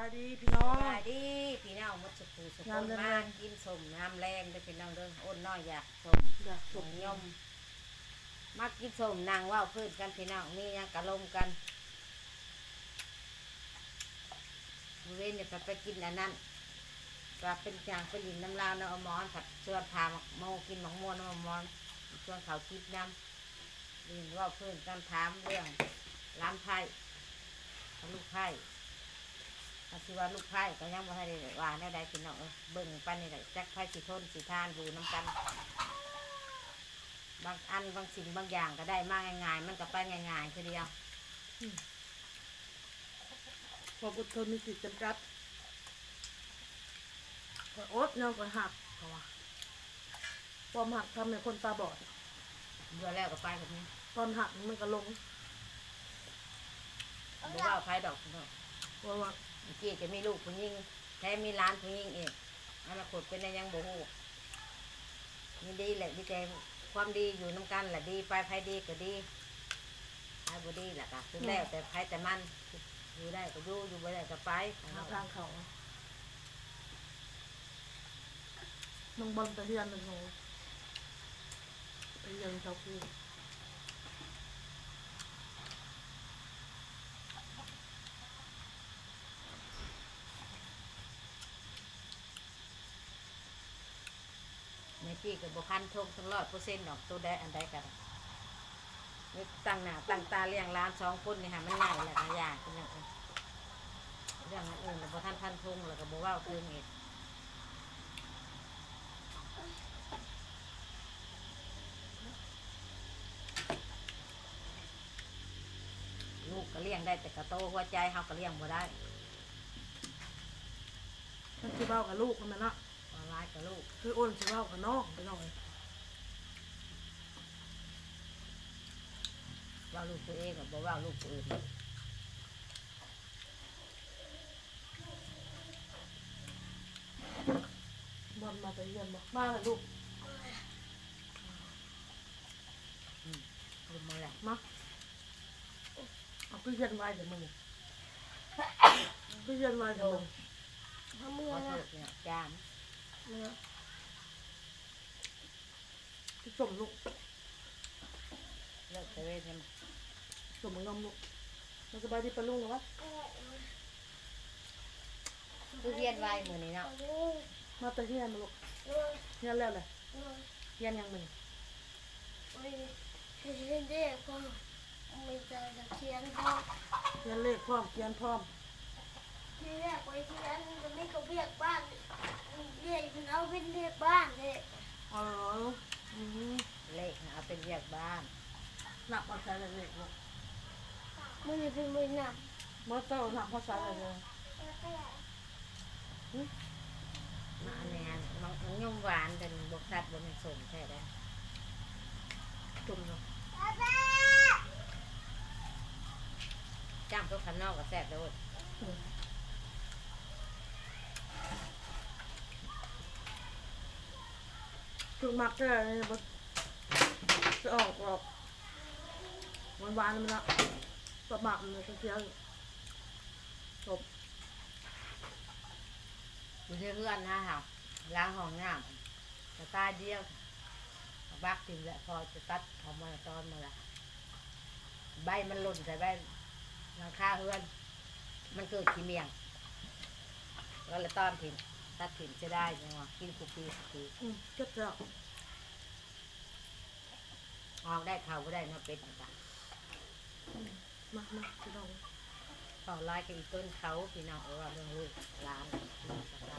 ายดีพี่น้อสงบายดีพี่น้องหมดสุขสุขงามคนแรง มากกินสมน้ำแรงเด้วยพี่น้องเด้ออ้นน้อยอยากสมอยากสสุมกยมมักกินสมนางว่าวพื้นกันพี่น้องมีหยังกะลมกันมื้อเว้นเนี่ยไปกินอันนั้นก็เป็นจางเป็นลินน้ำลาวน้ำเอาหมอนผัดชวนพาหมักโมกินหมักม่วนน้ำเอาหมอนชวนเขาคิดน้ำลินว่าวพื้นกันถามเรื่องร้านไพ่กับลูกไพ่ อาชีว่าลูกไผ่ก็ยังบ่ทันได้ว่าได้ได้พี่น้องเอ้ยเบิ่งปันนี่แหละจักไผ่สิทนสิทานอยู่น้ำกัน บางอันบางสิ่งบางอย่างก็ได้มาง่ายๆ มันก็ไปง่ายๆทีเดียวความอดทนมีสิทธิ์จำกัดก็อดเนาะก็หักเขาว่าความหักทำให้คนตาบอด เบื่อแล้วก็ไปแบบนี้ตอนหักมันก็ลงบ่ว่าไผ่ดอกพี่น้อง เพราะว่า เมื่อกี้จะมีลูกผู้หญิงแท้มีร้านผู้หญิงเองอนาคตเป็นได้ยังบ่ฮู้มีดีแหละดีใจความดีอยู่น้ำกันแหละดีไปไผดีก็ดีไผบ่ดีแหละก็คือแล้วแต่ไผแต่มันอยู่ได้ก็อยู่อยู่บ่ได้ก็ไปหาทางเขาน้องบอลตะเฮียนหนึ่งโหไปเรียังชาวคูในพี่ก็บ่พันทงทั้งร้อยเปอร์เซ็นต์ดอกตัวได้อันใดกันนี่ตั้งหน้าตั้งตาเลี้ยงร้านสองคนนี่ค่ะมันง่ายแหละค่ะยากเป็นอย่างอื่นเรื่องอื่นแล้วบ่ทันพันทงแล้วก็บ่เว้าเรื่องอีกลูกก็เลี้ยงได้แต่กระโตหัวใจเฮาก็เลี้ยงบ่ได้ท่เบ้ากับลูกมันนะเนาะ กับลูกคืออ้นสิเบ้ากับน้องไปหน่อยเว่าลูกตัวเองกับบ่เว่าลูกผู้อื่นบอลมาตะเฮียนบอกมาเลยลูกลืมมาแหละมาเอาพี่เย็นไว้เดี๋ยวมึงพี่เย็นไว้เดี๋ยวมึงขอโทษเนี่ยจามเนี่ยพี่สมลูกเลิกไปเว้ยใช่ไหมสมมึงนมลูกมันสบายดีปะลุงเหรอวะผู้เรียนไว้มือนี้เนาะมาแต่เฮียนมาลูกเฮียนแล้วเลยเฮียนยังมึงเด็กก็ไม่จะเขียนพอเฮียนเลขพร้อมเขียนพร้อม ที่แรกไปเขียนตอนนี้ก็เรียกบ้านเรียกมันเอาเป็นเรียกบ้านเลยอ๋ออืมเลขน่ะเอาเป็นเรียกบ้านหนักภาษาอะไรเลขลูกมันจะเป็นมือหนักมอเตอร์หนักภาษาอะไรเลยมาอันนี้มันมันย่อมหวานเป็นบกสัดบนสมแท้ได้จุ่มเนาะจ้ามตัวขันนอกกับแซ่บโดด จุ่มมักก็เนี่ยมันจะออกออกหวานหวานๆมันละประมาณมันจะเคี้ยวจบอยู่ที่เพื่อนนะค่ะล้างห้องน้ำสไตล์เดียวบักถิ่มแหละพอจะตัดเอามาตอนมาละใบมันหล่นใส่ใบหลังคาเพื่อน มันเกิดขี้เมียงก็เลยต้อนถิ่น ตัดถิ่นจะได้ยังวะกินคุกกี้คุกกี้อืมเจ็บแล้วออกได้เขาก็ได้เนาะเป็ดต่างมามาพี่น้องๆเขาไล่กันอีกต้นเขาพี่น้องเออว่าเรื่องลูกหลานลูกกับเรา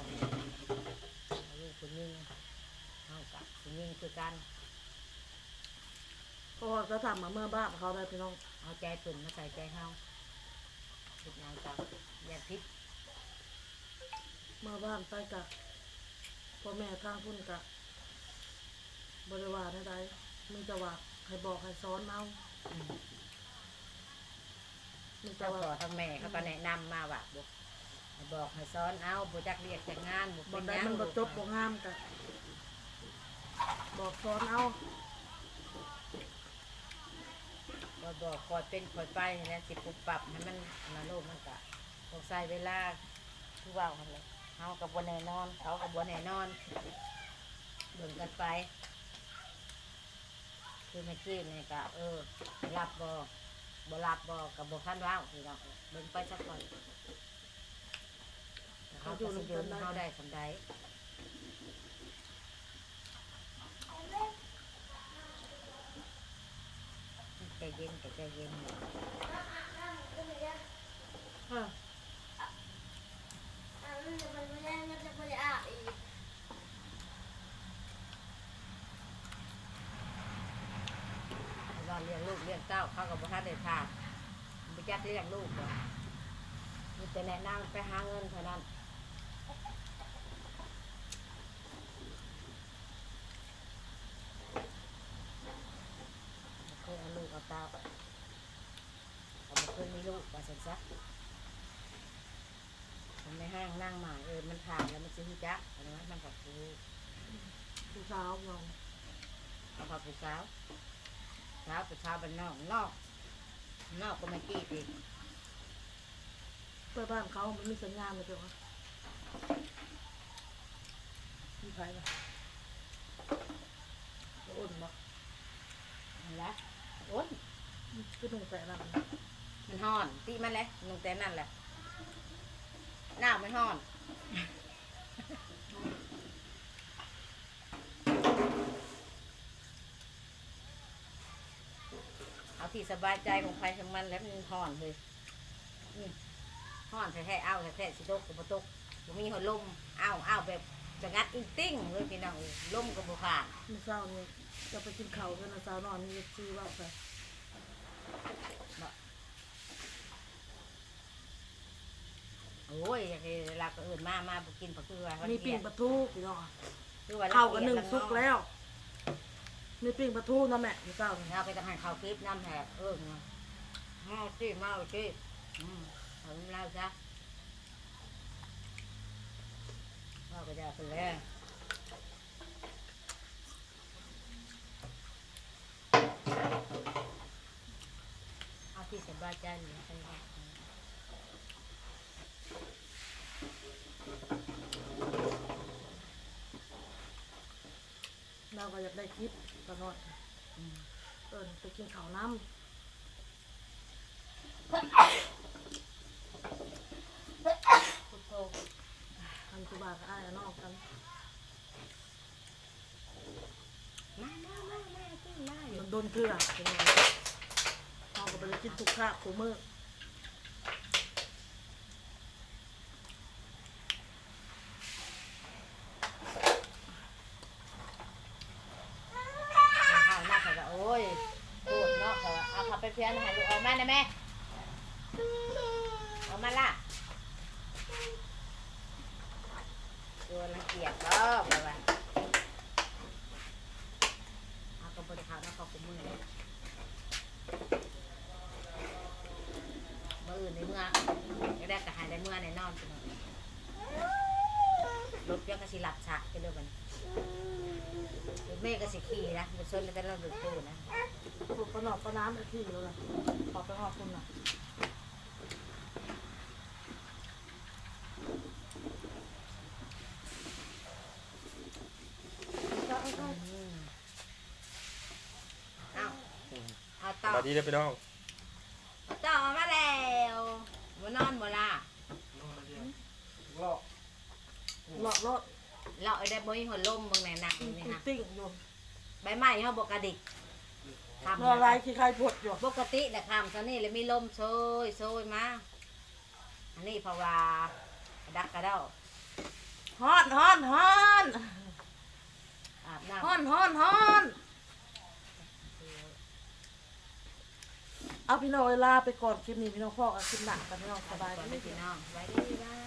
ลูกคุณยิ่งเขากับคุณยิ่งคือกันก็จะทำมาเมื่อบ้านเขาได้พี่น้องเอาใจตุ่นมาใส่ใจเขาผิดงานกับอย่าพิษ เมื่อบ้านไปกะพ่อแม่ทางพุ่นกะบริวารได้ใดมึงจะว่าให้บอกให้สอนเอาอืมมึงจะเจ้าว่า พ่อทั้งแม่เขาก็แนะนำมาว่าบอกให้บอกให้ซ้อนเอาบุจักเรียกจากงานบุบเป็อกนได้หยังมันบ่จบบ่งามกะบอกสอนเอาบ่บอกคอยเป็นคอยไปนะสิปุบปรับให้มันมาโลกมันกะต้องใส่เวลาคือเว่าหั่นเลย เฮากับบ่แน่นอน เขากับบ่แน่นอนเบิ่งกันไป คือเมื่อกี้นี่ก็เออรับบ่บ่รับบ่กับบ่คันว้าวพี่น้องเบิ่งไปสักก่อนเขาจะสิยืนเขาได้สำใดใจเย็นใจเย็นเอออะ มันจะไม่ได้อาบอีกเราเลี้ยงลูกเลี้ยงเต้าเขากับบ่ทันได้ทานบ่จักเลี้ยงลูกมีแต่แนะนำไปหาเงินเท่านั้นเคยเอาลูกเอาเต้าเขาบ่เคยมีลูกว่าซั่นซะ มันไม่ห้างนั่งหมายเออมันผ่านแล้วมันสิฮู้จักอันนั้นมันก็คือผู้สาวเราเอาพาผู้สาวสาวผู้สาวเป็นนอกนอก นอกก็ไม่กี้อีกเพื่อบ้านเขามันมีสัญญาณเลยเปล่ามีใครปะอุ่นปะนั่นแหละโอ้ยก็หนุ่มแต่ละมันห่อนตีมันเลยนุ่งแต่นั่นแหละ หน้ามันห่อน เอาที่สบายใจของใครของมันแล้วมันห่อนเลยอืมห่อนแท้ๆเอาแท้ๆสิตกกับตกบ่มีหัวลมเอาเอาแบบจะงัดอิงติ้งเลยพี่น้องเอ้ยลมกับบุผ่านมีเศร้านี่จะไปกินข้าวกันนะสาวนอนนี่ซีว่าไป โอ้ยอยากให้ลาก็อื่นมามาบ่กินผักคือว่าวันมีปิ้เดีงยวปลาทูพี่น้องคือว่าข้าวกับหนึ่งซุกแล้ว มีปิ้งปลาทูนะแม่มีเศร้านี่เราไปทหารข้าวคลิปน้ำแหกเออเนาะเมาสิเมาสิอืมเอาเล่าซะเราก็จะเป็นแล้วเอาที่สบายใจเลยใช่ไหม เราอยากได้คลิปตลอดเออไปกินข้าวน้ำพุทโธทำสุบากับอ้ายนอกกันมามามามากินมาอยู่มันโดนเกลือเป็นไงเราก็ไปกินทุกคาบทุกมื้อข้าวหน้าเขาก็โอ้ยพูดเนาะเขาว่า เทียนให้ลูกเอามานะแม่เอามาล่ะตัวรังเกียจก็แบบว่าเอากระเป๋าขาวน้าเขาคุมมือเมื่ออื่นในเมื่อก็ได้กระหายได้เมื่อในนอนจังรถเพียงกระสิหลับฉากไปเลยมัน รถเมฆก็สิขี่นะมันชนแล้วแต่เราดูตู้นะปลูกปลาหนอกปลาน้ำไอ้ที่เลยล่ะขอไปหอบคุณน่ะอืมเอาเอาสต่อวัสดีเด้อพี่น้อง เอาต่อมาแล้วมานอนบ่ล่ะ เลาะเลาะ เราเอา ได้บ่มีหัวลมเบิ่งแน่หนักติ้นี่งฮะติ้งอยู่ใบไม้เฮาบ่กระดิกทำนอนไรขี้ใครพดอยู่ปกติแต่คำตอนนี้เลยมีลมโชยโชยมาอันนี้เพราะว่าดักกระเด้าฮอนฮอนฮอนอาบน้ำฮอนฮอนฮอนเอาพี่น้องเวลาไปก่อนคลิปนี้พี่น้องพ่อกับคลิปหนักกันพี่น้องสบายก่อนดีพี่น้องไว้ดีบ้าย